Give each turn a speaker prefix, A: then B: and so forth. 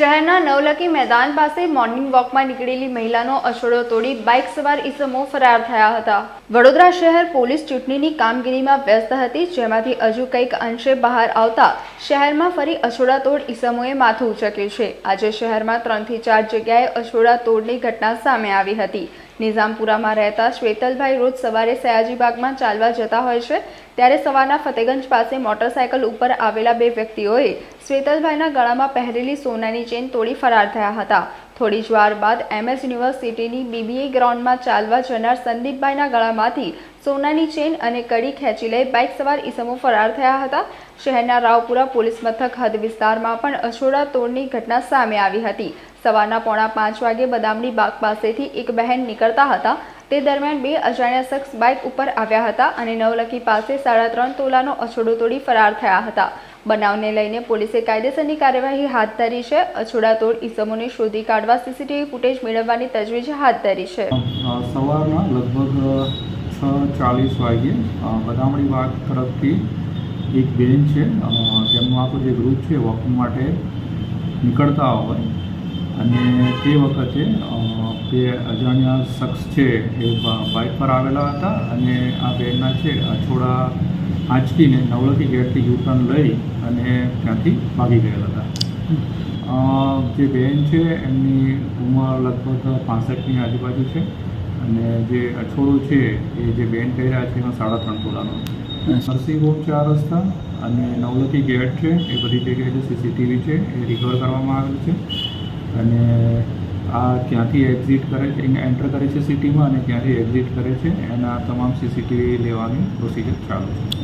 A: શહેરના નવલકી મેદાન પાસે મોર્નિંગ વોકમાં નીકળેલી મહિલાનો અછડો તોડી બાઇક સવાર ઈસમો ફરાર થયા હતા. વડોદરા શહેર પોલીસ ચૂંટણીની કામગીરીમાં વ્યસ્ત હતી, જેમાંથી હજુ કંઈક અંશે બહાર આવતા શહેરમાં ફરી અછોડા તોડ ઈસમોએ માથું ઉચક્યું છે. આજે શહેરમાં ત્રણથી ચાર જગ્યાએ અછોડા તોડની ઘટના સામે આવી હતી. નિઝામપુરામાં રહેતા શ્વેતલભાઈ રોજ સવારે સયાજીબાગમાં ચાલવા જતા હોય છે. ત્યારે સવારના ફતેગંજ પાસે મોટરસાયકલ ઉપર આવેલા બે વ્યક્તિઓએ શ્વેતલભાઈના ગળામાં પહેરેલી સોનાની ચેન તોડી ફરાર થયા હતા. થોડી જ વાર બાદ એમએસ યુનિવર્સિટીની બીબીએ ગ્રાઉન્ડમાં ચાલવા જનાર સંદીપભાઈના ગળામાંથી સોનાની ચેન અને કડી ખેંચી લઈ બાઇક સવાર ઈસમો ફરાર થયા હતા. શહેરના રાવપુરા પોલીસ મથક હદ વિસ્તારમાં પણ અછોડા તોડની ઘટના સામે આવી હતી. સવારના પોણા પાંચ વાગે બદામડી બાગ પાસેથી એક બહેન નીકળતા હતા. તે દરમિયાન બે અજાણ્યા શખ્સ બાઇક ઉપર આવ્યા હતા અને નવલખી પાસે સાડા ત્રણ તોલાનો અછોડો તોડી ફરાર થયા હતા. બનાવને લઈને પોલીસે કાયદેસરની કાર્યવાહી હાથ ધરી છે. અછોડા તોડ ઈસમોને શોધી કાઢવા સીસીટીવી ફૂટેજ મેળવવાની તજવીજ હાથ ધરી છે.
B: સવારના લગભગ છ ચાલીસ વાગ્યે વધામણી બાગ તરફથી એક બેન છે. તેમનું આખું જે ગ્રુપ છે, વોકિંગ માટે નીકળતા હોય. અને તે વખતે બે અજાણ્યા શખ્સ છે, એ બાઇક પર આવેલા હતા. અને આ બેનના છે, અછોડા આંચકીને નવલખી ગેટથી યુટર્ન લઈ અને ત્યાંથી ભાગી ગયેલા હતા. જે બેન છે, એમની ઉંમર લગભગ પાસઠની આજુબાજુ છે અને જે અછોડો છે, એ જે બેન રહ્યા છે, એનો સાડા ત્રણ તોલાનો. નરસિંહ હોમ ચાર રસ્તા અને નવલખી ગેટ છે, એ બધી જગ્યાએ જે સીસીટીવી છે, એ રિકવર કરવામાં આવેલ છે. અને આ ક્યાંથી એક્ઝિટ કરે છે એન્ટર કરે છે સિટીમાં અને ક્યાંથી એક્ઝિટ કરે છે. એના તમામ સીસીટીવી લેવાની પ્રોસિજર ચાલુ છે.